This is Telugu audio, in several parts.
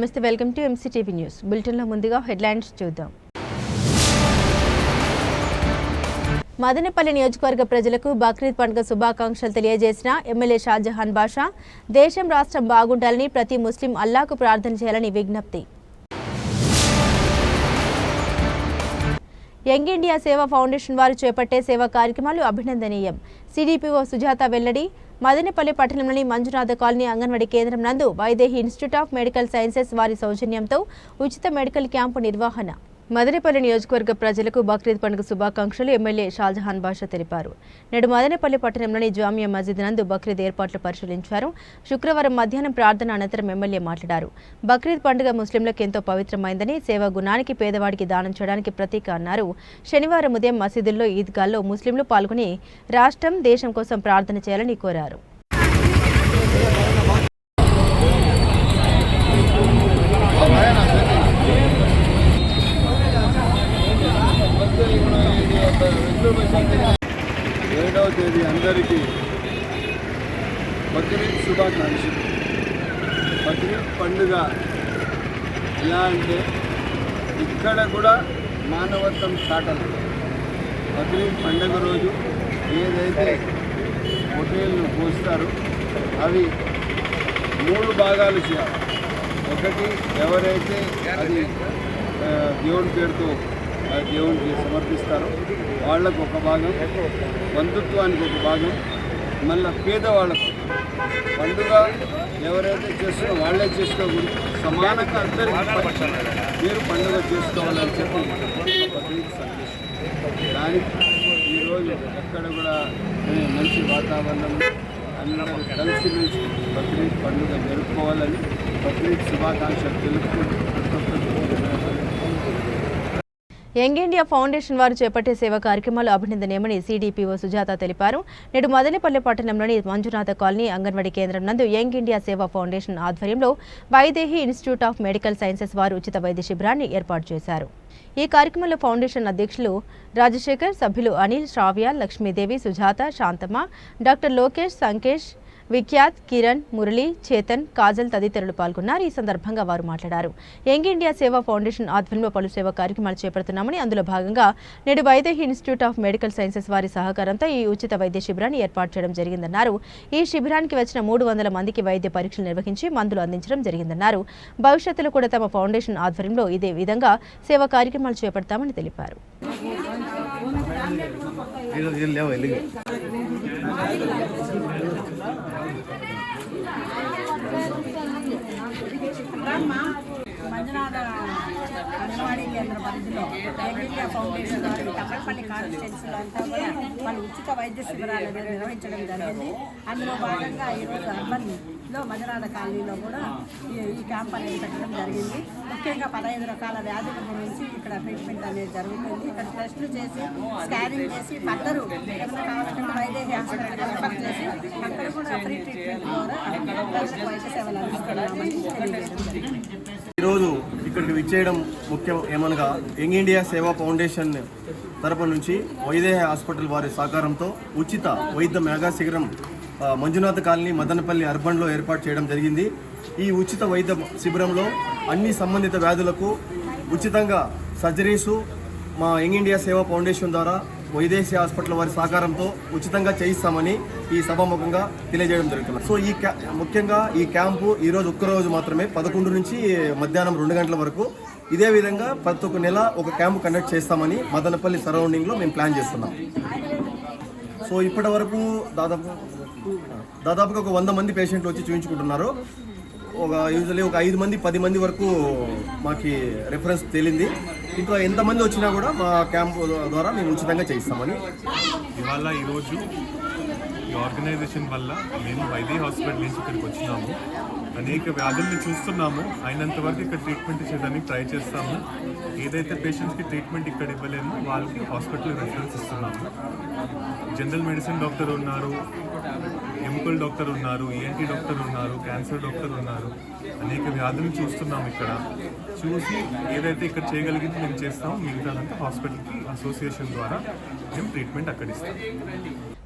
నమస్తే వెల్కమ్ టు ఎంసీటీవీ న్యూస్ బులెటిన్లో ముందుగా హెడ్లైన్స్ చూద్దాం. మదనపల్లి నియోజకవర్గ ప్రజలకు బక్రీద్ పండుగ శుభాకాంక్షలు తెలియజేసిన ఎమ్మెల్యే షాజహాన్ బాషా దేశం రాష్ట్రం బాగుండాలని ప్రతి ముస్లిం అల్లాకు ప్రార్థన చేయాలని విజ్ఞప్తి. యంగ్ ఇండియా సేవా ఫౌండేషన్ వారు చేపట్టే సేవా కార్యక్రమాలు అభినందనీయం. సిడిపిఓ సుజాత వెల్లడి మదనపల్లి పట్టణంలోని మంజునాథ కాలనీ అంగన్వాడీ కేంద్రం నందు Vaidehi institute of medical sciences వారి సౌజన్యంతో ఉచిత మెడికల్ క్యాంపు నిర్వహణ. మదనపల్లి నియోజకవర్గ ప్రజలకు బక్రీద్ పండుగ శుభాకాంక్షలు. ఎమ్మెల్యే షాజహాన్ బాషా తెలిపారు. నేడు మదనపల్లి పట్టణంలోని జామియా మస్జిద్ నందు బక్రీద్ ఏర్పాట్లు పరిశీలించారు. శుక్రవారం మధ్యాహ్నం ప్రార్థన అనంతరం ఎమ్మెల్యే మాట్లాడారు. బక్రీద్ పండుగ ముస్లింలకు ఎంతో పవిత్రమైందని సేవా గుణానికి పేదవాడికి దానం చేయడానికి ప్రతీక అన్నారు. శనివారం ఉదయం మసీదుల్లో ఈద్గాల్లో ముస్లింలు పాల్గొని రాష్ట్రం దేశం కోసం ప్రార్థన చేయాలని కోరారు. ఏడవ తేదీ అందరికీ బక్రీద్ శుభాకాంక్షలు. బక్రీద్ పండుగ ఎలా అంటే ఇక్కడ కూడా మానవత్వం చాటలు. బక్రీద్ పండుగ రోజు ఏదైతే పొట్టేళ్ళు పోస్తారో అవి మూడు భాగాలు చేయాలి. ఒకటి ఎవరైతే అది దేవుని పేరుతో దేవునికి సమర్పిస్తారో. వాళ్ళకు ఒక భాగం బంధుత్వానికి ఒక భాగం మళ్ళీ పేదవాళ్ళకు పండుగ ఎవరైతే చేస్తున్నారో వాళ్ళే చేసుకోకూడదు. సమానంగా అందరికీ మీరు పండుగ చేసుకోవాలని చెప్పి సందేశం. దానికి ఈరోజు ఎక్కడ కూడా మంచి వాతావరణం అందరూ కలిసిమెలిసి బక్రీద్ పండుగ జరుపుకోవాలని బక్రీద్ శుభాకాంక్షలు తెలుపుకుంటూ ప్రతి ఒక్కరికి యంగ్ ఇండియా ఫౌండేషన్ వారు చేపట్టే సేవా కార్యక్రమాలు అభినందనీయమని సిడిపిఓ సుజాత తెలిపారు. నేడు మదనపల్లి పట్టణంలోని మంజునాథ కాలనీ అంగన్వాడీ కేంద్రం నందు యంగ్ ఇండియా సేవా ఫౌండేషన్ ఆధ్వర్యంలో Vaidehi institute of medical sciences వారు ఉచిత వైద్య శిబిరాన్ని ఏర్పాటు చేశారు. ఈ కార్యక్రమంలో ఫౌండేషన్ అధ్యక్షులు రాజశేఖర్ సభ్యులు అనిల్ శ్రావ్య లక్ష్మీదేవి సుజాత శాంతమ్మ డాక్టర్ లోకేష్ సంకేష్ విఖ్యాత్ కిరణ్ మురళి చేతన్ కాజల్ తదితరులు పాల్గొన్నారు. ఈ సందర్భంగా వారు మాట్లాడారు. యంగ్ ఇండియా సేవా ఫౌండేషన్ ఆధ్వర్యంలో పలు సేవా కార్యక్రమాలు చేపడుతున్నామని అందులో భాగంగా నేడు Vaidehi institute of medical sciences వారి సహకారంతో ఈ ఉచిత వైద్య శిబిరాన్ని ఏర్పాటు చేయడం జరిగిందన్నారు. ఈ శిబిరానికి వచ్చిన మూడు వందల మందికి వైద్య పరీక్షలు నిర్వహించి మందులు అందించడం జరిగిందన్నారు. భవిష్యత్తులో కూడా తమ ఫౌండేషన్ ఆధ్వర్యంలో ఇదే విధంగా సేవా కార్యక్రమాలు చేపడతామని తెలిపారు. మంజునాథ అంగన్వాడీ కేంద్ర పరిధిలో యంగ్ ఫౌండేషన్ వారి తమ్మపల్లి కాన్స్టిట్యున్సీలో అంతా కూడా వాళ్ళు ఉచిత వైద్య శిబిరాలు నిర్వహించడం జరిగింది. అందులో భాగంగా ఈరోజు అర్బన్లో మధురాల కాలనీలో కూడా ఈ క్యాంప్ అనేది పెట్టడం జరిగింది. ముఖ్యంగా పదహైదు రకాల వ్యాధుల గురించి ఇక్కడ ట్రీట్మెంట్ అనేది జరుగుతుంది. ఇక్కడ టెస్టులు చేసి స్కానింగ్ చేసి ఫర్దర్ కావాలంటే వైద్య హాస్పిటల్ రెఫర్ చేసి అక్కడ కూడా ఫ్రీ ట్రీట్మెంట్ ద్వారా వైద్య సేవలు అందిస్తున్నామని ఈరోజు ఇక్కడికి విచ్చేయడం ముఖ్యం ఏమనగా యంగ్ ఇండియా సేవా ఫౌండేషన్ తరపు నుంచి వైదేహ హాస్పిటల్ వారి సహకారంతో ఉచిత వైద్య మెగా శిబిరం మంజునాథ కాలనీ మదనపల్లి అర్బన్లో ఏర్పాటు చేయడం జరిగింది. ఈ ఉచిత వైద్య శిబిరంలో అన్ని సంబంధిత వ్యాధులకు ఉచితంగా సర్జరీసు మా యంగ్ ఇండియా సేవా ఫౌండేషన్ ద్వారా వైదేశీ హాస్పిటల్ వారి సహకారంతో ఉచితంగా చేయిస్తామని ఈ సభాముఖంగా తెలియజేయడం జరుగుతుంది సో ఈ క్యా ముఖ్యంగా ఈ క్యాంపు ఈరోజు ఒక్కరోజు ఒక్క రోజు మాత్రమే పదకొండు నుంచి మధ్యాహ్నం రెండు గంటల వరకు ఇదే విధంగా ప్రతి ఒక్క నెల ఒక క్యాంపు కండక్ట్ చేస్తామని మదనపల్లి సరౌండింగ్లో మేము ప్లాన్ చేస్తున్నాం. సో ఇప్పటి వరకు దాదాపు దాదాపుగా ఒక వంద మంది పేషెంట్లు వచ్చి చూపించుకుంటున్నారు ఒక యూజువల్లీ ఒక ఐదు మంది పది మంది వరకు మాకి రెఫరెన్స్ తేలింది. ఇంకా ఎంతమంది వచ్చినా కూడా మా క్యాంపు ద్వారా మేము ఉచితంగా చేయిస్తామని. ఇవాళ ఈరోజు ఈ ఆర్గనైజేషన్ వల్ల మేము వైద్య హాస్పిటల్ నుంచి ఇక్కడికి వచ్చినాము. అనేక వ్యాధుల్ని చూస్తున్నాము. అయినంత వరకు ఇక్కడ ట్రీట్మెంట్ చేయడానికి ట్రై చేస్తాము. ఏదైతే పేషెంట్స్కి ట్రీట్మెంట్ ఇక్కడ ఇవ్వలేమో వాళ్ళకి హాస్పిటల్ రెఫరెన్స్ ఇస్తున్నాము. జనరల్ మెడిసిన్ డాక్టర్ ఉన్నారు ఎముకల్ డాక్టర్ ఉన్నారు ఈఎన్టీ డాక్టర్ ఉన్నారు క్యాన్సర్ డాక్టర్ ఉన్నారు. అనేక వ్యాధులు చూస్తున్నాం ఇక్కడ. చూసి ఏదైతే ఇక్కడ చేయగలిగింది మేము చేస్తాం. మిగతాదంతా హాస్పిటల్కి అసోసియేషన్ ద్వారా మేము ట్రీట్మెంట్ అక్కడ ఇస్తాం.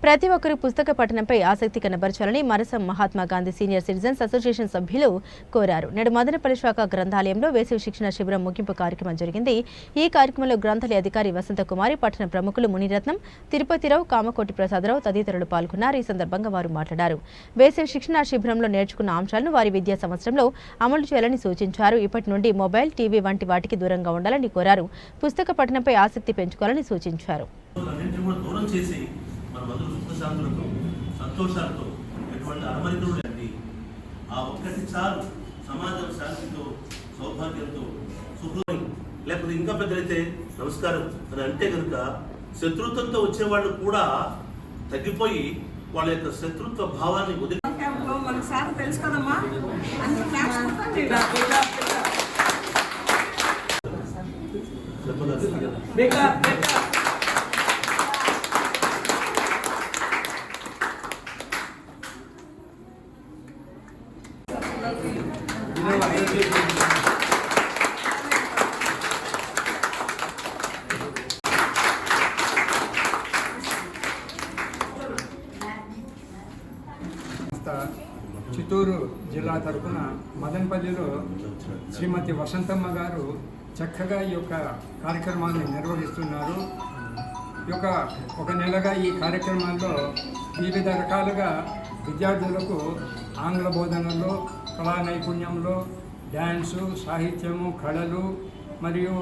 ప్రతి ఒక్కరూ పుస్తక పఠనంపై ఆసక్తి కనబరచాలని మరసం Mahatma Gandhi senior citizens association సభ్యులు కోరారు. నేడు మదనపల్లి శాఖ గ్రంథాలయంలో వేసవి శిక్షణ శిబిరం ముగింపు కార్యక్రమం జరిగింది. ఈ కార్యక్రమంలో గ్రంథాలయ అధికారి వసంతకుమారి పట్టణ ప్రముఖులు మునిరత్నం తిరుపతిరావు కామకోటి ప్రసాదరావు తదితరులు పాల్గొన్నారు. ఈ సందర్భంగా వారు మాట్లాడారు. వేసవి శిక్షణ శిబిరంలో నేర్చుకున్న అంశాలను వారి విద్యా సంవత్సరంలో అమలు చేయాలని సూచించారు. ఇప్పటి నుండి మొబైల్ టీవీ వంటి వాటికి దూరంగా ఉండాలని కోరారు. పుస్తక పఠనంపై ఆసక్తి పెంచుకోవాలని సూచించారు. ఆ ఒక్కటి చాలు సమాజం శాంతితో సౌభాగ్యంతో లేకపోతే ఇంకా పెద్దలైతే నమస్కారం అని అంటే కనుక శత్రుత్వంతో వచ్చే వాళ్ళు కూడా తగ్గిపోయి వాళ్ళ యొక్క శత్రుత్వ భావాన్ని వదిలి క్యాంప్లో మనకు సార్ తెలుసు కదమ్మా అందరూ క్లాస్ కొట్టండి. చెప్పగలరు సంస్థ చిత్తూరు జిల్లా తరపున మదనపల్లిలో శ్రీమతి వసంతమ్మ గారు చక్కగా ఈ యొక్క కార్యక్రమాన్ని నిర్వహిస్తున్నారు. ఈ యొక్క ఒక నెలగా ఈ కార్యక్రమాల్లో వివిధ రకాలుగా విద్యార్థులకు ఆంగ్ల బోధనలో కళా నైపుణ్యంలో డ్యాన్సు సాహిత్యము కళలు మరియు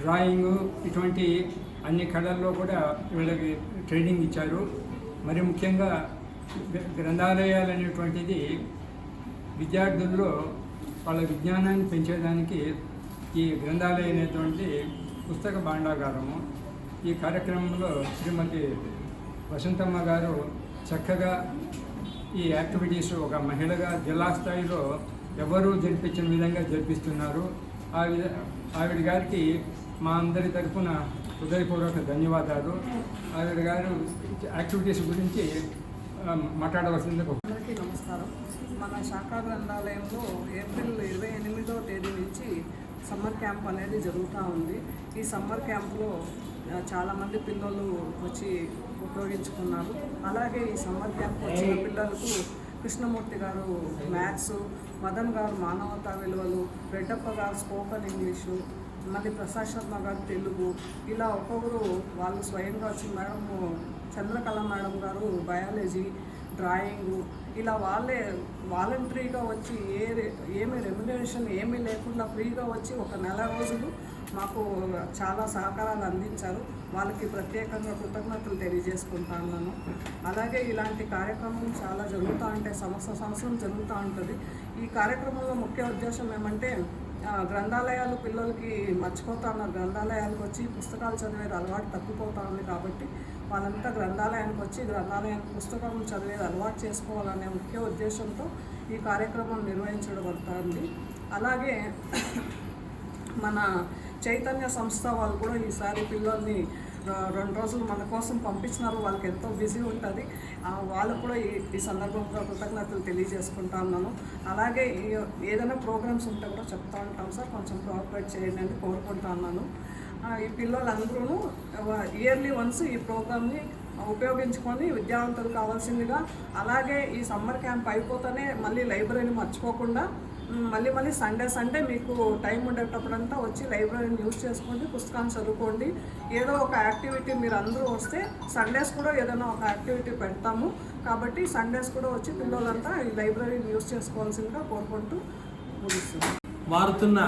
డ్రాయింగు ఇటువంటి అన్ని కళల్లో కూడా వీళ్ళకి ట్రైనింగ్ ఇచ్చారు. మరి ముఖ్యంగా గ్రంథాలయాలు అనేటువంటిది విద్యార్థుల్లో వాళ్ళ విజ్ఞానాన్ని పెంచేదానికి ఈ గ్రంథాలయం అనేటువంటి పుస్తక భాండాగారము ఈ కార్యక్రమంలో శ్రీమతి వసంతమ్మ గారు చక్కగా ఈ యాక్టివిటీస్ ఒక మహిళగా జిల్లా స్థాయిలో ఎవరూ జరిపించిన విధంగా జరిపిస్తున్నారు. ఆ విధ ఆవిడ గారికి మా అందరి తరఫున హృదయపూర్వక ధన్యవాదాలు. ఆవిడ గారు యాక్టివిటీస్ గురించి మాట్లాడవలసింది అందరికీ నమస్కారం. మన శాఖా గ్రంథాలయంలో ఏప్రిల్ ఇరవై ఎనిమిదో తేదీ నుంచి సమ్మర్ క్యాంప్ అనేది జరుగుతూ ఉంది. ఈ సమ్మర్ క్యాంప్లో చాలామంది పిల్లలు వచ్చి ఉపయోగించుకున్నారు. అలాగే ఈ సమ్మర్ క్యాంప్ వచ్చిన పిల్లలకు కృష్ణమూర్తి గారు మ్యాథ్స్ మదన్ గారు మానవతా విలువలు రెడ్డప్ప గారు స్పోకన్ ఇంగ్లీషు మళ్ళీ ప్రసాద్ శర్మ గారు తెలుగు. ఇలా ఒక్కొక్కరు వాళ్ళు స్వయంగా వచ్చి మేడం చంద్రకళ మేడం గారు బయాలజీ డ్రాయింగు ఇలా వాళ్ళే వాలంటరీగా వచ్చి ఏ ఏమి రెమ్యునరేషన్ ఏమీ లేకుండా ఫ్రీగా వచ్చి ఒక నెల రోజులు మాకు చాలా సహకారాలు అందించారు. వాళ్ళకి ప్రత్యేకంగా కృతజ్ఞతలు తెలియజేసుకుంటాను అలాగే ఇలాంటి కార్యక్రమం చాలా జరుగుతూ ఉంటాయి సంవత్సరం సంవత్సరం జరుగుతూ ఉంటుంది. ఈ కార్యక్రమంలో ముఖ్య ఉద్దేశం ఏమంటే గ్రంథాలయాలు పిల్లలకి మర్చిపోతా ఉన్నారు. గ్రంథాలయాలకు వచ్చి పుస్తకాలు చదివేది అలవాటు తప్పిపోతా ఉంది కాబట్టి వాళ్ళంతా గ్రంథాలయానికి వచ్చి గ్రంథాలయానికి పుస్తకం చదివేది అలవాటు చేసుకోవాలనే ముఖ్య ఉద్దేశంతో ఈ కార్యక్రమం నిర్వహించబడుతుంది. అలాగే మన చైతన్య సంస్థ వాళ్ళు కూడా ఈసారి పిల్లల్ని రెండు రోజులు మన కోసం పంపించినారు. వాళ్ళకి ఎంతో బిజీ ఉంటుంది. వాళ్ళు వాళ్ళకు కూడా ఈ ఈ సందర్భంగా కృతజ్ఞతలు తెలియజేసుకుంటా ఉన్నాను. అలాగే ఏదైనా ప్రోగ్రామ్స్ ఉంటే కూడా చెప్తా ఉంటాం సార్. కొంచెం కోఆపరేట్ చేయండి అని కోరుకుంటా ఉన్నాను. ఈ పిల్లలందరూ ఇయర్లీ వన్స్ ఈ ప్రోగ్రామ్ని ఉపయోగించుకొని విద్యావంతులు కావాల్సిందిగా అలాగే ఈ సమ్మర్ క్యాంప్ అయిపోతేనే మళ్ళీ లైబ్రరీని మర్చిపోకుండా మళ్ళీ మళ్ళీ సండే సండే మీకు టైం ఉండేటప్పుడంతా వచ్చి లైబ్రరీని యూజ్ చేసుకోండి పుస్తకాన్ని చదువుకోండి. ఏదో ఒక యాక్టివిటీ మీరు అందరూ వస్తే సండేస్ కూడా ఏదైనా ఒక యాక్టివిటీ పెడతాము. కాబట్టి సండేస్ కూడా వచ్చి పిల్లలంతా ఈ లైబ్రరీని యూజ్ చేసుకోవాల్సిందిగా కోరుకుంటూ ముగిస్తుంది మారుతున్న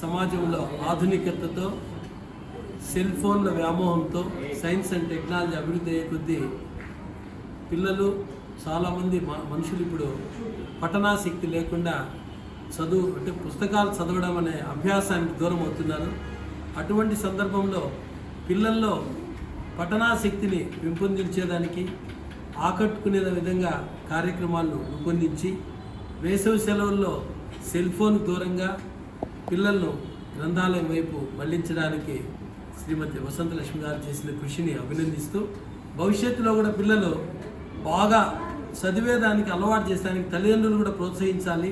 సమాజంలో ఆధునికతతో సెల్ ఫోన్ల వ్యామోహంతో సైన్స్ అండ్ టెక్నాలజీ అభివృద్ధి అయ్యే కొద్దీ పిల్లలు చాలామంది మ- మనుషులు ఇప్పుడు పఠనాసక్తి లేకుండా చదువు అంటే పుస్తకాలు చదవడం అనే అభ్యాసానికి దూరం అవుతున్నారు. అటువంటి సందర్భంలో పిల్లల్లో పఠనాశక్తిని పెంపొందించేదానికి ఆకట్టుకునే విధంగా కార్యక్రమాలను రూపొందించి వేసవి సెలవుల్లో సెల్ ఫోన్ దూరంగా పిల్లలను గ్రంథాలయం వైపు మళ్ళించడానికి శ్రీమతి వసంతలక్ష్మి గారు చేసిన కృషిని అభినందిస్తూ భవిష్యత్తులో కూడా పిల్లలు బాగా చదివేదానికి అలవాటు చేసేదానికి తల్లిదండ్రులు కూడా ప్రోత్సహించాలి.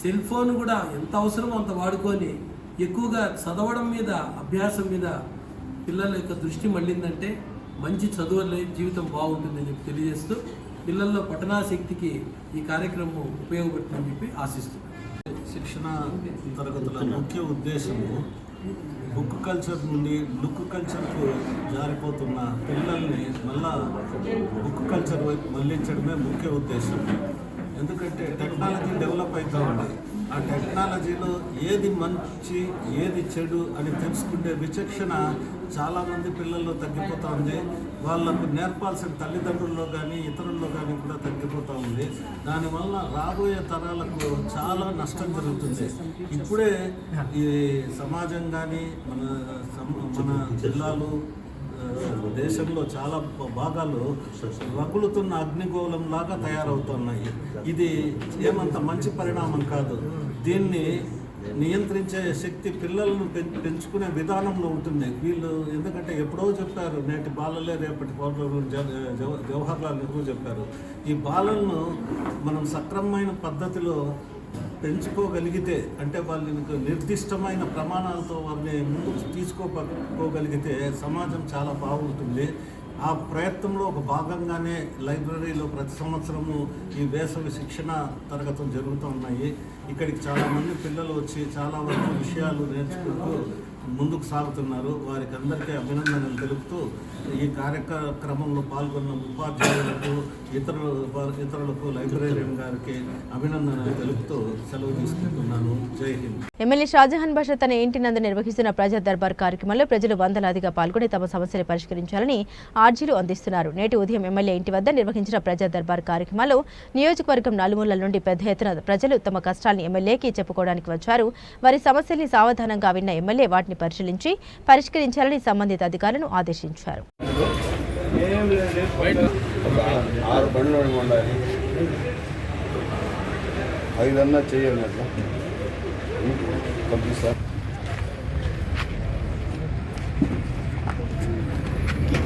సెల్ ఫోన్ కూడా ఎంత అవసరమో అంత వాడుకొని ఎక్కువగా చదవడం మీద అభ్యాసం మీద పిల్లల యొక్క దృష్టి మళ్ళిందంటే మంచి చదువులే జీవితం బాగుంటుందని చెప్పి తెలియజేస్తూ పిల్లల్లో పఠనాశక్తికి ఈ కార్యక్రమం ఉపయోగపడుతుందని చెప్పి ఆశిస్తున్నాను. శిక్షణ తరగతుల ముఖ్య ఉద్దేశము బుక్ కల్చర్ నుండి లుక్ కల్చర్కు జారిపోతున్న పిల్లల్ని మళ్ళా బుక్ కల్చర్ వైపు మళ్ళించడమే ముఖ్య ఉద్దేశం. ఎందుకంటే టెక్నాలజీ డెవలప్ అవుతూ ఉంది. ఆ టెక్నాలజీలో ఏది మంచి ఏది చెడు అని తెలుసుకునే విచక్షణ చాలామంది పిల్లల్లో తగ్గిపోతూ ఉంది. వాళ్ళకు నేర్పాల్సిన తల్లిదండ్రుల్లో కానీ ఇతరుల్లో కానీ కూడా తగ్గిపోతూ ఉంది. దానివల్ల రాబోయే తరాలకు చాలా నష్టం జరుగుతుంది. ఇప్పుడే ఈ సమాజం కానీ మన మన జిల్లాలు దేశంలో చాలా భాగాలు రగులుతున్న అగ్నిగోళం లాగా తయారవుతున్నాయి. ఇది ఏమంత మంచి పరిణామం కాదు. దీన్ని నియంత్రించే శక్తి పిల్లలను పెంచుకునే విధానంలో ఉంటుంది. వీళ్ళు ఎందుకంటే ఎప్పుడో చెప్పారు నేటి బాలలే రేపటి పౌరులు జవహర్లాల్ నెహ్రూ చెప్పారు. ఈ బాలలను మనం సక్రమమైన పద్ధతిలో పెంచుకోగలిగితే అంటే వాళ్ళకి నిర్దిష్టమైన ప్రమాణాలతో వారిని ముందుకు తీసుకోగలిగితే సమాజం చాలా బాగుంటుంది. ఆ ప్రయత్నంలో ఒక భాగంగానే లైబ్రరీలో ప్రతి సంవత్సరము ఈ వేసవి శిక్షణ తరగతులు జరుగుతూ ఉన్నాయి. ఇక్కడికి చాలామంది పిల్లలు వచ్చి చాలా వరకు విషయాలు నేర్చుకుంటూ ముందుకు సాగుతున్నారు. వారికి అందరికీ అభినందనలు తెలుపుతూ ఈ కార్యక్రమంలో పాల్గొన్న ఉపాధ్యాయులకు ఇతర ఇతరులకు లైబ్రరీయన్ గారికి అభినందనలు తెలుపుతూ సెలవు తీసుకుంటున్నాను. జై హింద్. ఎమ్మెల్యే షాజహాన్ బాషా తన ఇంటి నందు నిర్వహిస్తున్న ప్రజా దర్బార్ కార్యక్రమంలో ప్రజలు వందలాదిగా పాల్గొని తమ సమస్యలు పరిష్కరించాలని ఆర్జీలు అందిస్తున్నారు. నేటి ఉదయం ఎమ్మెల్యే ఇంటి వద్ద నిర్వహించిన ప్రజా దర్బార్ కార్యక్రమంలో నియోజకవర్గం నలుమూలల నుండి పెద్ద ఎత్తున ప్రజలు తమ కష్టాలను ఎమ్మెల్యేకి చెప్పుకోవడానికి వచ్చారు. వారి సమస్యల్ని సావధానంగా విన్న ఎమ్మెల్యే వాటిని పరిశీలించి పరిష్కరించాలని సంబంధిత అధికారులను ఆదేశించారు. ఐదన్నా చేయాలి అట్లా. పంపిస్తా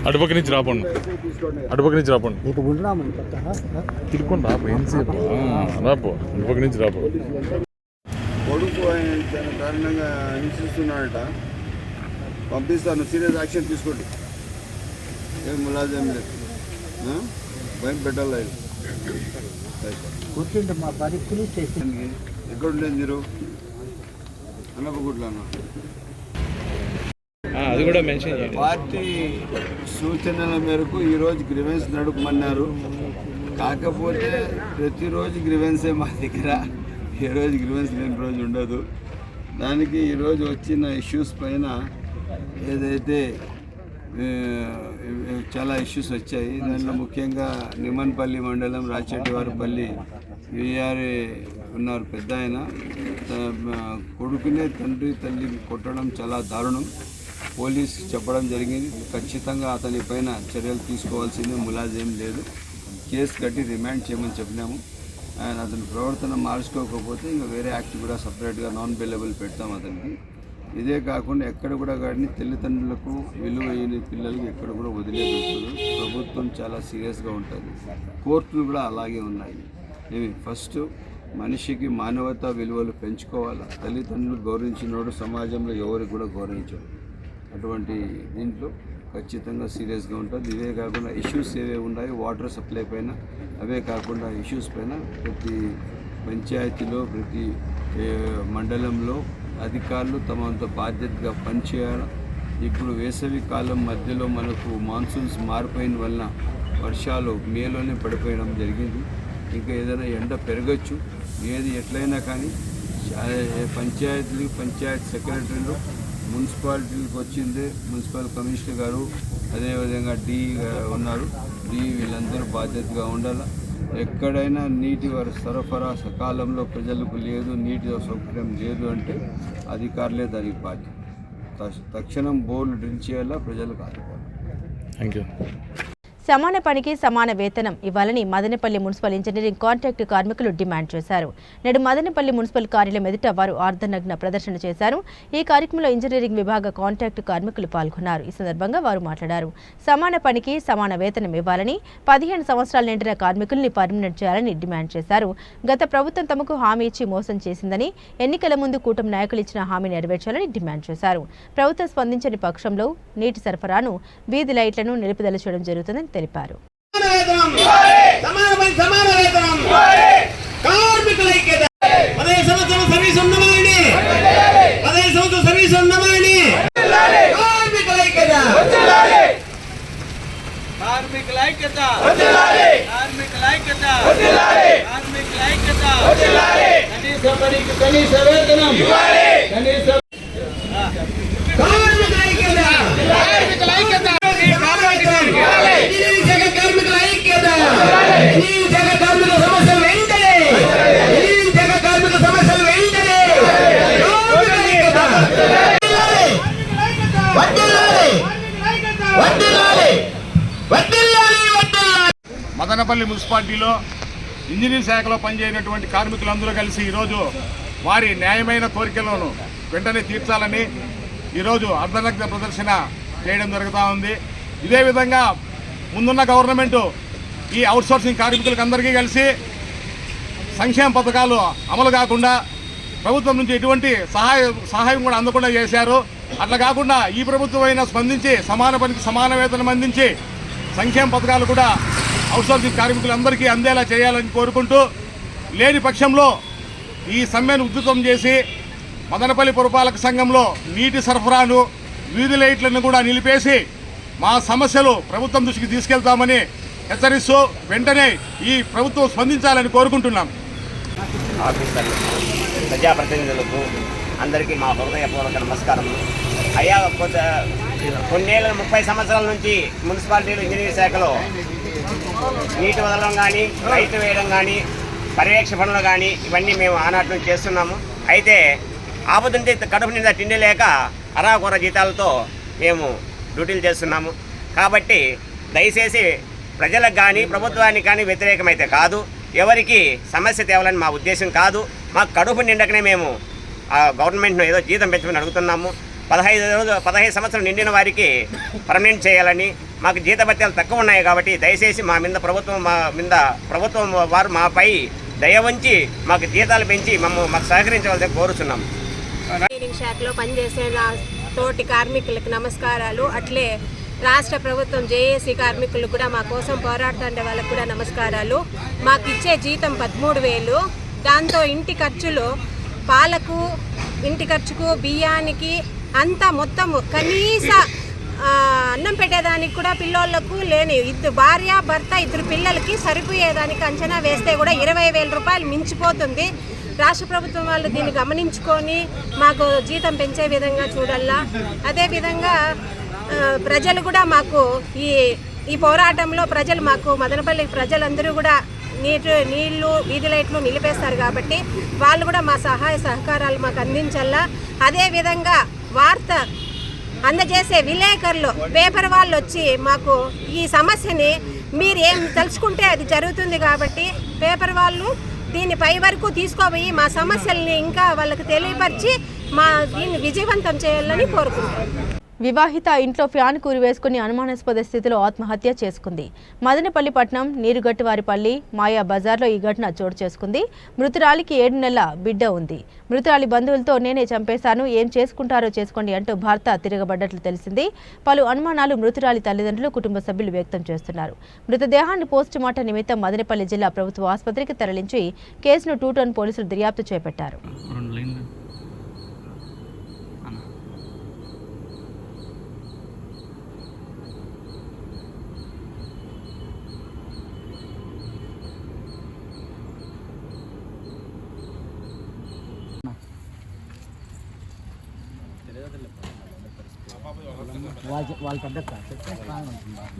అటుపక్క నుంచి రాపండి. అటుపక్క నుంచి రాపండి. రాపో ఎంతసేపు రాపో అటుపక్క నుంచి రాపో. కొడుకు ఆయన తన కారణంగా హింసిస్తున్నాడట. పంపిస్తాను సీరియస్ యాక్షన్ తీసుకోండి. ఏం ములాజేం లేదు? భయం పెట్టాలి. కూర్చుంటే మా పరిస్థితులు చేసి ఎక్కడ ఉండేది మీరు? అన్నపగుడ్లో అన్న అది కూడా మెన్షన్ చేయండి. పార్టీ సూచనల మేరకు ఈరోజు గ్రివెన్స్ నడుపమన్నారు. కాకపోతే ప్రతిరోజు గ్రివెన్సే మా దగ్గర. ఏ రోజు గ్రివెన్స్ లేని రోజు ఉండదు. దానికి ఈరోజు వచ్చిన ఇష్యూస్ పైన ఏదైతే చాలా ఇష్యూస్ వచ్చాయి. దాంట్లో ముఖ్యంగా నిమ్మన్పల్లి మండలం రాచెట్టివారిపల్లి విఆర్ఏ ఉన్నారు పెద్ద ఆయన. కొడుకునే తండ్రి తల్లి కొట్టడం చాలా దారుణం. పోలీస్ చెప్పడం జరిగింది. ఖచ్చితంగా అతని పైన చర్యలు తీసుకోవాల్సిందే ములాజేం లేదు. కేసు కట్టి రిమాండ్ చేయమని చెప్పినాము. ఆయన అతని ప్రవర్తన మార్చుకోకపోతే ఇంకా వేరే యాక్ట్ కూడా సపరేట్గా నాన్ బెలబుల్ పెడతాం అతనికి. ఇదే కాకుండా ఎక్కడ కూడా కానీ తల్లిదండ్రులకు విలువైన పిల్లలకి ఎక్కడ కూడా వదిలేదు ప్రభుత్వం చాలా సీరియస్గా ఉంటుంది. కోర్టులు కూడా అలాగే ఉన్నాయి. ఇవి ఫస్ట్ మనిషికి మానవతా విలువలు పెంచుకోవాలి? తల్లిదండ్రులు గౌరవించినోడు సమాజంలో ఎవరికి కూడా గౌరవించడు అటువంటి దీంట్లో ఖచ్చితంగా సీరియస్గా ఉంటుంది. ఇవే కాకుండా ఇష్యూస్ ఏవే ఉన్నాయో వాటర్ సప్లై పైన అవే కాకుండా ఇష్యూస్ పైన ప్రతి పంచాయతీలో ప్రతి మండలంలో అధికారులు తమంత బాధ్యతగా పనిచేయాలి. ఇప్పుడు వేసవి కాలం మధ్యలో మనకు మాన్సూన్స్ మారిపోయిన వలన వర్షాలు మేలోనే పడిపోయడం జరిగింది. ఇంకా ఏదైనా ఎండ పెరగచ్చు ఏది ఎట్లయినా కానీ పంచాయతీలు పంచాయత్ సెక్రటరీలు మున్సిపాలిటీలకు వచ్చింది. మున్సిపల్ కమిషనర్ గారు అదేవిధంగా డి ఉన్నారు. డి వీళ్ళందరూ బాధ్యతగా ఉండాలి. ఎక్కడైనా నీటి వర సరఫరా సకాలంలో ప్రజలకు లేదు నీటి సౌకర్యం లేదు అంటే అధికారులే దానికి బాధ్యత. తక్షణం బోర్లు డ్రిల్ చేయాలా ప్రజలకు ఆదుకోవాలి? థ్యాంక్ యూ సమాన పనికి సమాన వేతనం ఇవ్వాలని మదనపల్లి మున్సిపల్ ఇంజనీరింగ్ కాంట్రాక్ట్ కార్మికులు డిమాండ్ చేశారు. నేడు మదనపల్లి మున్సిపల్ కార్యాలయం ఎదుట వారు ఆర్ధనగ్న ప్రదర్శన చేశారు. ఈ కార్యక్రమంలో ఇంజనీరింగ్ విభాగ కాంట్రాక్ట్ కార్మికులు పాల్గొన్నారు. ఈ సందర్భంగా వారు మాట్లాడారు. సమాన పనికి సమాన వేతనం ఇవ్వాలని పదిహేను సంవత్సరాలు నిండిన కార్మికుల్ని పర్మనెంట్ చేయాలని డిమాండ్ చేశారు. గత ప్రభుత్వం తమకు హామీ ఇచ్చి మోసం చేసిందని ఎన్నికల ముందు కూటమి నాయకులు ఇచ్చిన హామీ నెరవేర్చాలని డిమాండ్ చేశారు. ప్రభుత్వం స్పందించని పక్షంలో నీటి సరఫరాను వీధి లైట్లను నిలుపుదల చేయడం జరుగుతుందని తెలిపారు. కార్మికుల ఐక్యత కార్మికుల ఐక్యత కార్మికుల ఐక్యత కనీస పనికి కనీస వేతనం. మదనపల్లి మున్సిపాలిటీలో ఇంజనీరింగ్ శాఖలో పనిచేయనటువంటి కార్మికులందరూ కలిసి ఈరోజు వారి న్యాయమైన కోరికలను వెంటనే తీర్చాలని ఈరోజు అర్ధనగ్న ప్రదర్శన చేయడం జరుగుతూ ఉంది. ఇదే విధంగా ముందున్న గవర్నమెంటు ఈ అవుట్సోర్సింగ్ కార్మికులకు అందరికీ కలిసి సంక్షేమ పథకాలు అమలు కాకుండా ప్రభుత్వం నుంచి ఎటువంటి సహాయ సహాయం కూడా అందకుండా చేశారు. అట్లా కాకుండా ఈ ప్రభుత్వం అయినా స్పందించి సమాన పనికి సమాన వేతనం అందించి సంక్షేమ పథకాలు కూడా అవుట్సోర్సింగ్ కార్మికులందరికీ అందేలా చేయాలని కోరుకుంటూ లేని పక్షంలో ఈ సమ్మెను ఉద్ధృతం చేసి మదనపల్లి పురపాలక సంఘంలో నీటి సరఫరాను వీధి లైట్లను కూడా నిలిపేసి మా సమస్యలు ప్రభుత్వం దృష్టికి తీసుకెళ్తామని హెచ్చరిస్తూ వెంటనే ఈ ప్రభుత్వం స్పందించాలని కోరుకుంటున్నాం. ప్రజాప్రతినిధులకు అందరికీ మా హృదయపూర్వక నమస్కారం అయ్యా కొన్నేళ్ళ ముప్పై సంవత్సరాల నుంచి మున్సిపాలిటీలు ఇంజనీరింగ్ శాఖలో నీటి వదలడం కానీ రైతు వేయడం కానీ పర్యవేక్ష పనులు కానీ ఇవన్నీ మేము ఆనాటి నుంచి చేస్తున్నాము. అయితే ఆపదుంటే కడుపు నిండా తిండి లేక అరాకొర జీతాలతో మేము డ్యూటీలు చేస్తున్నాము. కాబట్టి దయచేసి ప్రజలకు కానీ ప్రభుత్వానికి కానీ వ్యతిరేకమైతే కాదు. ఎవరికి సమస్య తేవాలని మా ఉద్దేశం కాదు. మాకు కడుపు నిండకనే మేము ఆ గవర్నమెంట్ను ఏదో జీతం పెంచమని అడుగుతున్నాము. పదహైదు రోజులు పదహైదు సంవత్సరం నిండిన వారికి పర్మనెంట్ చేయాలని మాకు జీతభత్యాలు తక్కువ ఉన్నాయి కాబట్టి దయచేసి మా మీద ప్రభుత్వం మా మీద ప్రభుత్వం వారు మాపై దయ ఉంచి మాకు జీతాలు పెంచి మమ్మల్ని మాకు సహకరించవలసి కోరుచున్నాం. ఇంజనీరింగ్ శాఖలో పనిచేసే నా తోటి కార్మికులకు నమస్కారాలు. అట్లే రాష్ట్ర ప్రభుత్వం జేఏసీ కార్మికులు కూడా మా కోసం పోరాడుతుండే వాళ్ళకు కూడా నమస్కారాలు. మాకు ఇచ్చే జీతం పదమూడు వేలు. దాంతో ఇంటి ఖర్చులు పాలకు ఇంటి ఖర్చుకు బియ్యానికి అంతా మొత్తము కనీస అన్నం పెట్టేదానికి కూడా పిల్లోళ్ళకు లేని ఇద్దరు భార్య భర్త ఇద్దరు పిల్లలకి సరిపోయేదానికి అంచనా వేస్తే కూడా ఇరవై వేల రూపాయలు మించిపోతుంది. రాష్ట్ర ప్రభుత్వం వాళ్ళు దీన్ని గమనించుకొని మాకు జీతం పెంచే విధంగా చూడాలా అదేవిధంగా ప్రజలు కూడా మాకు ఈ ఈ పోరాటంలో ప్రజలు మాకు మదనపల్లి ప్రజలందరూ కూడా నీటి నీళ్ళు వీధి లైట్లు నిలిపేస్తారు కాబట్టి వాళ్ళు కూడా మా సహాయ సహకారాలు మాకు అందించాలా అదేవిధంగా వార్త అందజేసే విలేకరులు పేపర్ వాళ్ళు వచ్చి మాకు ఈ సమస్యని మీరు ఏం తలుచుకుంటే అది జరుగుతుంది కాబట్టి పేపర్ వాళ్ళు దీన్ని పై వరకు తీసుకోబోయి మా సమస్యల్ని ఇంకా వాళ్ళకి తెలియపరిచి మా దీన్ని విజయవంతం చేయాలని కోరుకుంటాం వివాహిత ఇంట్లో ఫ్యాన్ కూరివేసుకుని అనుమానాస్పద స్థితిలో ఆత్మహత్య చేసుకుంది. మదనపల్లి పట్నం నీరుగట్టువారిపల్లి మాయా బజార్లో ఈ ఘటన చోటు చేసుకుంది. మృతురాలికి ఏడు నెలల బిడ్డ ఉంది. మృతురాలి బంధువులతో నేనే చంపేశాను ఏం చేసుకుంటారో చేసుకోండి అంటూ భర్త తిరగబడ్డట్లు తెలిసింది. పలు అనుమానాలు మృతురాలి తల్లిదండ్రులు కుటుంబ సభ్యులు వ్యక్తం చేస్తున్నారు. మృతదేహాన్ని పోస్టుమార్టం నిమిత్తం మదనపల్లి జిల్లా ప్రభుత్వ ఆసుపత్రికి తరలించి కేసును టూటౌన్ పోలీసులు దర్యాప్తు చేపట్టారు.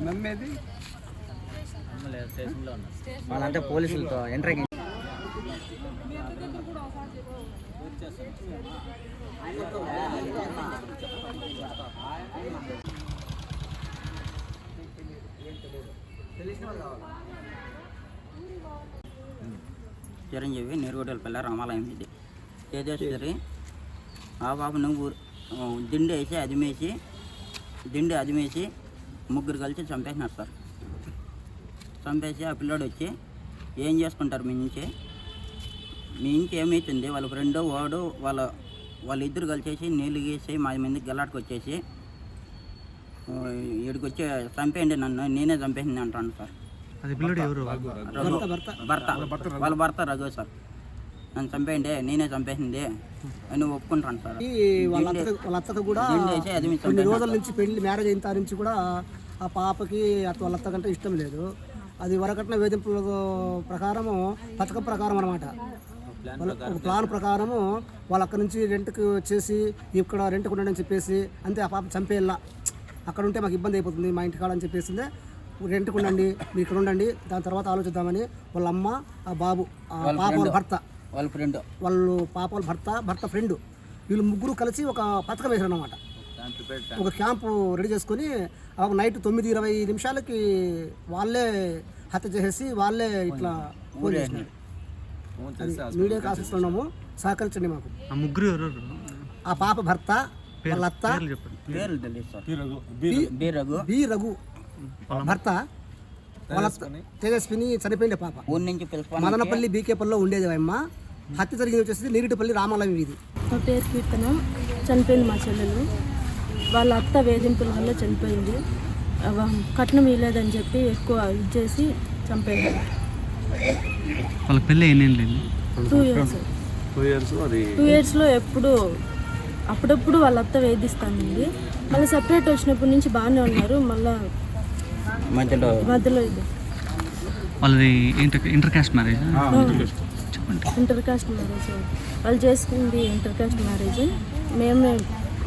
నమ్మేది? వాళ్ళంటే పోలీసులతో ఎంట్రీ చిరంజీవి నీరుగొడ్డలపల్లి రామాలయం ఇది. తేజేశ్వరి ఆ బాబును ఊరు ఆ, దిండు వేసి అదిమేసి దిండు అదిమేసి ముగ్గురు కలిసి చంపేసినారు సార్. చంపేసి ఆ పిల్లోడు వచ్చి ఏం చేసుకుంటారు మీ నుంచి? మీ నుంచి ఏమవుతుంది వాళ్ళ ఫ్రెండ్ వాడు వాళ్ళ వాళ్ళిద్దరు కలిసేసి నీళ్ళు గీసి మా మందికి గలాట్కి వచ్చేసి ఇక్కడికి వచ్చి చంపేయండి నన్ను నేనే చంపేసింది అంటాను సార్. రఘు. భర్త. వాళ్ళ భర్త రఘు సార్. నన్ను చంపేయండి నేనే చంపేసింది అని ఒప్పుకుంటాను సార్. వాళ్ళ అత్తకు కూడా కొన్ని రోజుల నుంచి పెళ్ళి మ్యారేజ్ అయిన నుంచి కూడా ఆ పాపకి అత్త వాళ్ళ అత్త కంటే ఇష్టం లేదు. అది వరకట్న వేధింపుల ప్రకారము పథకం ప్రకారం అనమాట ఒక ప్లాన్ ప్రకారము వాళ్ళ అక్కడి నుంచి రెంట్కి వచ్చేసి ఇక్కడ రెంట్కి ఉండండి అని చెప్పేసి అంతే ఆ పాప చంపేయాల. అక్కడ ఉంటే మాకు ఇబ్బంది అయిపోతుంది మా ఇంటి కాడ అని చెప్పేసిందే. రెంట్కి ఉండండి మీరు ఇక్కడ ఉండండి దాని తర్వాత ఆలోచిద్దామని వాళ్ళ అమ్మ ఆ బాబు ఆ పాప వాళ్ళ. భర్త వాళ్ళ ఫ్రెండ్ వాళ్ళు పాప వాళ్ళ భర్త భర్త ఫ్రెండ్ వీళ్ళు ముగ్గురు కలిసి ఒక పథకం వేశారు అనమాట ఒక క్యాంపు రెడీ చేసుకొని ఒక నైట్ తొమ్మిది ఇరవై నిమిషాలకి వాళ్ళే హత్య చేసేసి వాళ్ళే ఇట్లా ఫోన్ చేసినారు అది మీడియాకి ఆశిస్తున్నాము సహకరించండి మాకు. ఆ ముగ్గురు ఎవరు ఆ పాప భర్త వాళ్ళ అత్త బి రఘు భర్త తేజస్విని. చనిపోయింది పాప. ఊరి నుంచి మదనపల్లి బీకేపల్లిలో ఉండేది అమ్మ హత్య జరిగింది వచ్చేసి నీరిటిపల్లి రామాలయం వీధి. నా పేరు కీర్తన. చనిపోయింది మా చెల్లెలు. వాళ్ళ అత్త వేధింపుల వల్ల చనిపోయింది. అవ- కట్నం ఇవ్వలేదని చెప్పి ఎక్కువ ఇది చేసి చంపేయారు వాళ్ళ పెళ్ళి టూ ఇయర్స్ టూ ఇయర్స్ అది టూ ఇయర్స్లో ఎప్పుడు అప్పుడప్పుడు వాళ్ళ అత్త వేధిస్తానండి. మళ్ళీ సెపరేట్ వచ్చినప్పటి నుంచి బాగానే ఉన్నారు. మళ్ళీ మధ్యలో. మధ్యలో ఇది. వాళ్ళది ఇంటర్ ఇంటర్ కాస్ట్ మ్యారేజ్? చెప్పండి. Inter caste marriage. వాళ్ళు చేసుకుంది ఇంటర్ కాస్ట్ మ్యారేజ్. మేము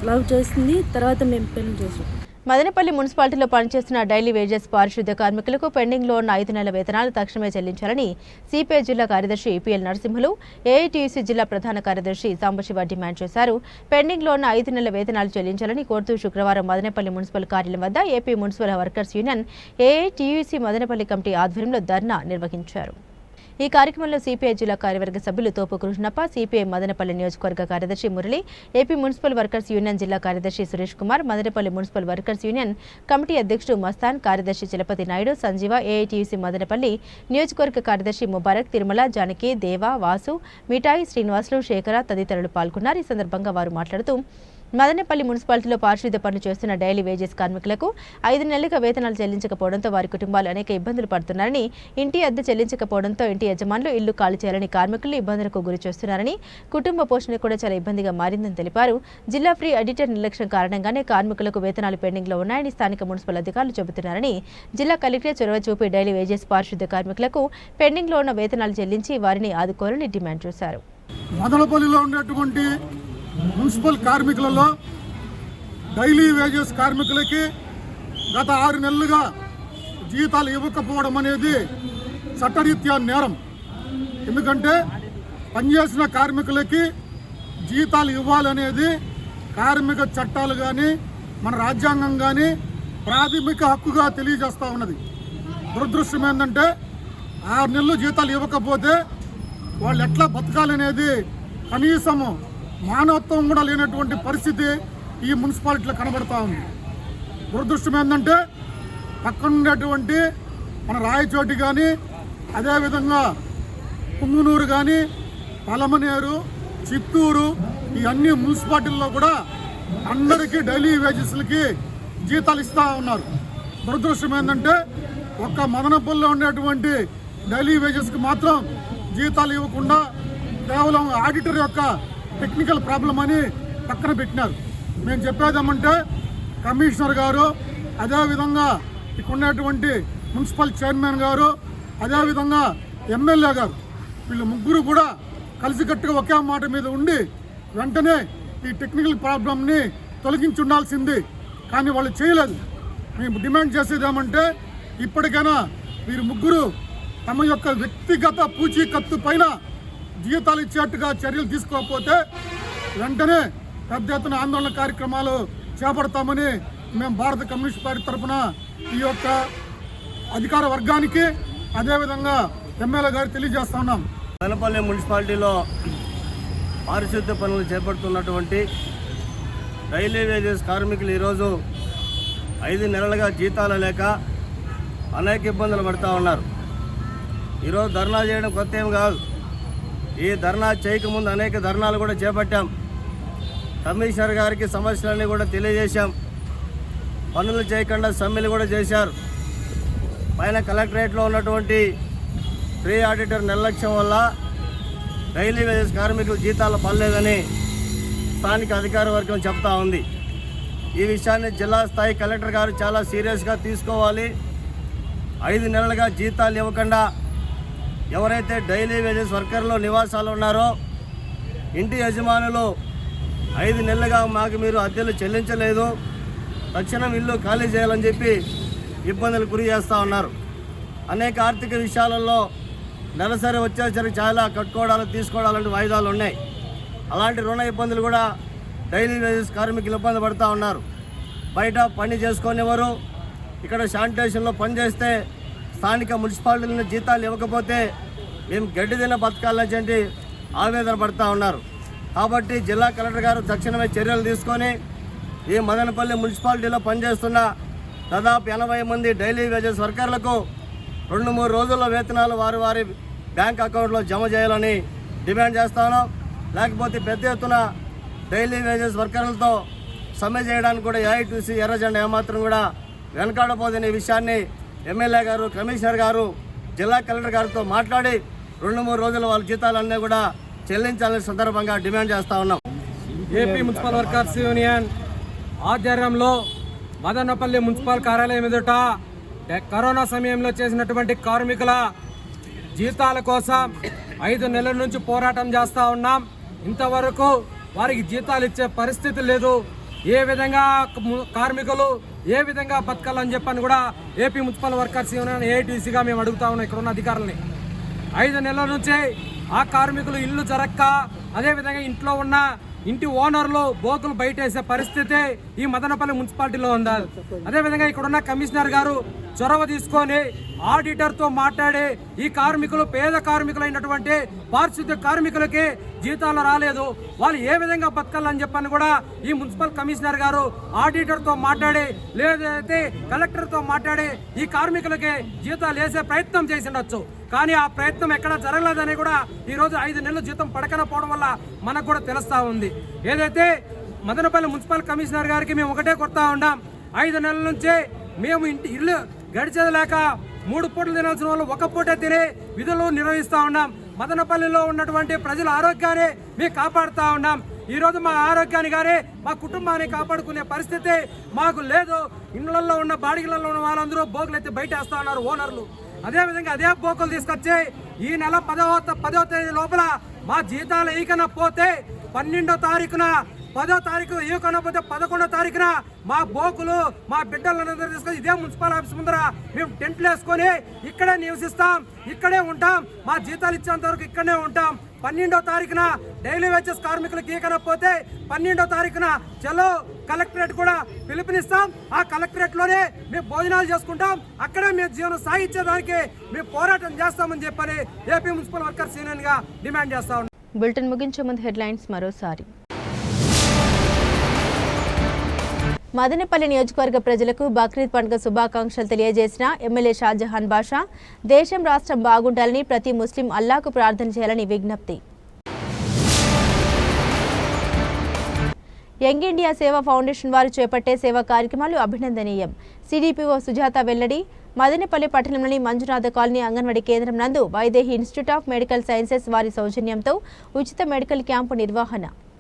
లవ్ చేసింది తర్వాత మేము పెళ్ళి చేసాం. మదనపల్లి మున్సిపాలిటీలో పనిచేస్తున్న డైలీ వేజెస్ పారిశుద్ధ్య కార్మికులకు పెండింగ్లో ఉన్న ఐదు నెలల వేతనాలు తక్షణమే చెల్లించాలని సిపిఐ జిల్లా కార్యదర్శి పిఎల్ నరసింహులు ఏఐటీయూసీ జిల్లా ప్రధాన కార్యదర్శి సాంబశివ డిమాండ్ చేశారు. పెండింగ్లో ఉన్న ఐదు నెలల వేతనాలు చెల్లించాలని కోరుతూ శుక్రవారం మదనపల్లి మున్సిపల్ కార్యాలయం వద్ద AP municipal workers union AITUC Madanapalle committee ఆధ్వర్యంలో ధర్నా నిర్వహించారు. ఈ కార్యక్రమంలో సిపిఐ జిల్లా కార్యవర్గ సభ్యులు తోపు కృష్ణప్ప సిపిఐ మదనపల్లి నియోజకవర్గ కార్యదర్శి Murali AP municipal workers union జిల్లా కార్యదర్శి Suresh Kumar Madanapalle municipal workers union committee అధ్యక్షుడు మస్తాన్ కార్యదర్శి చలపతి నాయుడు సంజీవ ఏఐటీయూసీ మదనపల్లి నియోజకవర్గ కార్యదర్శి ముబారక్ తిరుమల జానకి దేవ వాసు మిఠాయి శ్రీనివాసులు శేఖర తదితరులు పాల్గొన్నారు. ఈ సందర్భంగా వారు మాట్లాడుతూ మదనపల్లి మున్సిపాలిటీలో పారిశుద్ధ్య పనులు చేస్తున్న డైలీ వేజెస్ కార్మికులకు ఐదు నెలలుగా వేతనాలు చెల్లించకపోవడంతో వారి కుటుంబాలు అనేక ఇబ్బందులు పడుతున్నారని ఇంటి అద్దె చెల్లించకపోవడంతో ఇంటి యజమానులు ఇల్లు ఖాళీ చేయాలని కార్మికులు ఇబ్బందులకు గురి చేస్తున్నారని కుటుంబ పోషణ కూడా చాలా ఇబ్బందిగా మారిందని తెలిపారు. జిల్లా ఫ్రీ అడిటర్ నిర్లక్ష్యం కారణంగానే కార్మికులకు వేతనాలు పెండింగ్లో ఉన్నాయని స్థానిక మున్సిపల్ అధికారులు చెబుతున్నారని జిల్లా కలెక్టర్ చొరవ చూపి డైలీ వేజెస్ పారిశుద్ధ్య కార్మికులకు పెండింగ్లో ఉన్న వేతనాలు చెల్లించి వారిని ఆదుకోవాలని డిమాండ్ చేశారు. మదనపల్లిలో మున్సిపల్ కార్మికులలో డైలీ వేజెస్ కార్మికులకి గత ఆరు నెలలుగా జీతాలు ఇవ్వకపోవడం అనేది చట్టరీత్యా నేరం. ఎందుకంటే పనిచేసిన కార్మికులకి జీతాలు ఇవ్వాలనేది కార్మిక చట్టాలు కానీ మన రాజ్యాంగం కానీ ప్రాథమిక హక్కుగా తెలియజేస్తూ ఉన్నది. దురదృష్టం ఏంటంటే ఆరు నెలలు జీతాలు ఇవ్వకపోతే వాళ్ళు ఎట్లా బతకాలనేది కనీసము మానవత్వం కూడా లేనటువంటి పరిస్థితి ఈ మున్సిపాలిటీలో కనబడతా ఉంది. దురదృష్టం ఏంటంటే పక్కన ఉండేటువంటి మన రాయచోటి కానీ అదేవిధంగా పుంగునూరు కానీ పలమనేరు చిత్తూరు ఈ అన్ని మున్సిపాలిటీల్లో కూడా అందరికీ డైలీ వేజెస్లకి జీతాలు ఇస్తూ ఉన్నారు. దురదృష్టం ఏంటంటే ఒక్క మదనపల్లిలో ఉండేటువంటి డైలీ వేజెస్కి మాత్రం జీతాలు ఇవ్వకుండా కేవలం ఆడిటర్ యొక్క టెక్నికల్ ప్రాబ్లం అని పక్కన పెట్టినారు. మేము చెప్పేదేమంటే కమిషనర్ గారు అదేవిధంగా ఇక్కడ ఉన్నటువంటి మున్సిపల్ చైర్మన్ గారు అదేవిధంగా ఎమ్మెల్యే గారు వీళ్ళు ముగ్గురు కూడా కలిసికట్టుగా ఒకే మాట మీద ఉండి వెంటనే ఈ టెక్నికల్ ప్రాబ్లంని తొలగించి ఉండాల్సింది కానీ వాళ్ళు చేయలేదు. మేము డిమాండ్ చేసేది ఏమంటే ఇప్పటికైనా వీరు ముగ్గురు తమ యొక్క వ్యక్తిగత పూచీకత్తు పైన జీతాలు ఇచ్చేట్టుగా చర్యలు తీసుకోకపోతే వెంటనే పెద్ద ఎత్తున ఆందోళన కార్యక్రమాలు చేపడతామని మేము భారత కమ్యూనిస్ట్ పార్టీ తరఫున ఈ యొక్క అధికార వర్గానికి అదేవిధంగా ఎమ్మెల్యే గారికి తెలియజేస్తా ఉన్నాం. పెనపల్లి మున్సిపాలిటీలో పారిశుద్ధ్య పనులు చేపడుతున్నటువంటి రైల్వే వేజెస్ కార్మికులు ఈరోజు ఐదు నెలలుగా జీతాలు లేక అనేక ఇబ్బందులు పడుతూ ఉన్నారు. ఈరోజు ధర్నా చేయడం కొత్త ఏం కాదు. ఈ ధర్నా చేయకముందు అనేక ధర్నాలు కూడా చేపట్టాం. కమిషనర్ గారికి సమస్యలన్నీ కూడా తెలియజేశాం. పనులు చేయకుండా సమ్మెలు కూడా చేశారు. పైన కలెక్టరేట్లో ఉన్నటువంటి ప్రీ ఆడిటర్ నిర్లక్ష్యం వల్ల డైలీ వేజెస్ కార్మికులు జీతాలు పడలేదని స్థానిక అధికార వర్గం చెప్తా ఉంది. ఈ విషయాన్ని జిల్లా స్థాయి కలెక్టర్ గారు చాలా సీరియస్గా తీసుకోవాలి. ఐదు నెలలుగా జీతాలు ఇవ్వకుండా ఎవరైతే డైలీ వేజెస్ వర్కర్లు నివాసాలు ఉన్నారో ఇంటి యజమానులు ఐదు నెలలుగా మాకు మీరు అద్దెలు చెల్లించలేదు. తక్షణం ఇల్లు ఖాళీ చేయాలని చెప్పి ఇబ్బందులు గురి చేస్తూ ఉన్నారు. అనేక ఆర్థిక విషయాలలో నెలసరి వచ్చేసరికి చాలా కట్టుకోవడాలు తీసుకోవడాలంటే వాయిదాలు ఉన్నాయి. అలాంటి రుణ ఇబ్బందులు కూడా డైలీ వేజెస్ కార్మికులు ఇబ్బంది పడుతూ ఉన్నారు. బయట పని చేసుకునేవారు ఇక్కడ శానిటేషన్లో పనిచేస్తే స్థానిక మున్సిపాలిటీలను జీతాలు ఇవ్వకపోతే మేము గడ్డి తిన బతకాలని చెప్పి ఆవేదన పడుతూ ఉన్నారు. కాబట్టి జిల్లా కలెక్టర్ గారు తక్షణమే చర్యలు తీసుకొని ఈ మదనపల్లి మున్సిపాలిటీలో పనిచేస్తున్న దాదాపు ఎనభై మంది డైలీ వేజెస్ వర్కర్లకు రెండు మూడు రోజుల్లో వేతనాలు వారి వారి బ్యాంక్ అకౌంట్లో జమ చేయాలని డిమాండ్ చేస్తాను లేకపోతే పెద్ద ఎత్తున డైలీ వేజెస్ వర్కర్లతో సమ్మె చేయడానికి కూడా ఏఐటీసీ ఎర్రజెండా ఏమాత్రం కూడా వెనకాడబోదనే విషయాన్ని ఎమ్మెల్యే గారు కమిషనర్ గారు జిల్లా కలెక్టర్ గారితో మాట్లాడి రెండు మూడు రోజులు వాళ్ళ జీతాలన్నీ కూడా చెల్లించాలని సందర్భంగా డిమాండ్ చేస్తా ఉన్నాం. ఏపీ మున్సిపల్ వర్కర్స్ యూనియన్ ఆధ్వర్యంలో మదనపల్లి మున్సిపల్ కార్యాలయం ఎదుట కరోనా సమయంలో చేసినటువంటి కార్మికుల జీతాల కోసం ఐదు నెలల నుంచి పోరాటం చేస్తూ ఉన్నాం. ఇంతవరకు వారికి జీతాలు ఇచ్చే పరిస్థితి లేదు. ఏ విధంగా కార్మికులు ఏ విధంగా బతకాలని చెప్పని కూడా ఏపీ మున్సిపల్ వర్కర్స్ యూనియన్ ఏఐటీసీగా మేము అడుగుతా ఉన్నాం ఇక్కడ ఉన్న అధికారులని. ఐదు నెలల నుంచి ఆ కార్మికులు ఇల్లు జరక్క అదేవిధంగా ఇంట్లో ఉన్న ఇంటి ఓనర్లు బోకులు బయటేసే పరిస్థితి ఈ మదనపల్లి మున్సిపాలిటీలో ఉంది? అదేవిధంగా ఇక్కడ ఉన్న కమిషనర్ గారు చొరవ తీసుకొని ఆడిటర్తో మాట్లాడి ఈ కార్మికులు పేద కార్మికులైనటువంటి పారిశుద్ధ్య కార్మికులకి జీతాలు రాలేదు. వాళ్ళు ఏ విధంగా బతకాలని చెప్పని కూడా ఈ మున్సిపల్ కమిషనర్ గారు ఆడిటర్తో మాట్లాడి లేదైతే కలెక్టర్తో మాట్లాడి ఈ కార్మికులకి జీతాలు వేసే ప్రయత్నం చేసి ఉండొచ్చు కానీ ఆ ప్రయత్నం ఎక్కడ జరగలేదని కూడా ఈరోజు ఐదు నెలలు జీతం పడకనపోవడం వల్ల మనకు కూడా తెలుస్తూ ఉంది. ఏదైతే మదనపల్లి మున్సిపల్ కమిషనర్ గారికి మేము ఒకటే కొడతా ఉన్నాం ఐదు నెలల నుంచే మేము ఇంటి ఇల్లు గడిచేది లేక మూడు పూటలు తినాల్సిన వాళ్ళు ఒక పూట తినే విధులు నిర్వహిస్తూ ఉన్నాం మదనపల్లిలో ఉన్నటువంటి ప్రజల ఆరోగ్యాన్ని మేము కాపాడుతూ ఉన్నాం ఈరోజు మా ఆరోగ్యాన్ని కానీ మా కుటుంబాన్ని కాపాడుకునే పరిస్థితి మాకు లేదు. ఇండ్లలో ఉన్న బాడిగలలో ఉన్న వాళ్ళందరూ బోకులు ఎత్తి బయట వేస్తూ ఉన్నారు ఓనర్లు. అదేవిధంగా అదే బోకులు తీసుకొచ్చి ఈ నెల పదవ పదవ తేదీ లోపల మా జీతాలు ఈకన పోతే పన్నెండో తారీఖున పదో తారీఖు ఈకొనకపోతే పోతే పదకొండో తారీఖున మా బోకులు మా బిడ్డలందరూ తీసుకొని ఇదే మున్సిపల్ ఆఫీస్ ముందర మేము టెంట్లు వేసుకొని ఇక్కడే నివసిస్తాం ఇక్కడే ఉంటాం మా జీతాలు ఇచ్చేంత వరకు ఇక్కడనే ఉంటాం. పన్నెండో తారీఖున డైలీ వేజెస్ కార్మికులకు ఈకనపోతే పన్నెండో తారీఖున చలో కలెక్టరేట్ కూడా పిలుపునిస్తాం. ఆ కలెక్టరేట్లోనే మేము భోజనాలు చేసుకుంటాం. అక్కడే మేము జీవనం సాగించేదానికి మేము పోరాటం చేస్తామని చెప్పని ఏపీ మున్సిపల్ వర్కర్స్ యూనియన్గా డిమాండ్ చేస్తా ఉన్నాం బులెటిన్ ముగించే ముందు హెడ్లైన్స్ మరోసారి. మదనపల్లి నియోజకవర్గ ప్రజలకు బక్రీద్ పండుగ శుభాకాంక్షలు తెలియజేసిన ఎమ్మెల్యే షాజహాన్ బాషా దేశం రాష్ట్రం బాగుండాలని ప్రతి ముస్లిం అల్లాకు ప్రార్థన చేయాలని విజ్ఞప్తి. యంగ్ ఇండియా సేవా ఫౌండేషన్ వారు చేపట్టే సేవా కార్యక్రమాలు అభినందనీయం. సిడిపిఓ సుజాత వెల్లడి మదనపల్లి పట్టణంలోని మంజునాథ కాలనీ అంగన్వాడీ కేంద్రం నందు Vaidehi institute of medical sciences వారి సౌజన్యంతో ఉచిత మెడికల్ క్యాంపు నిర్వహణ.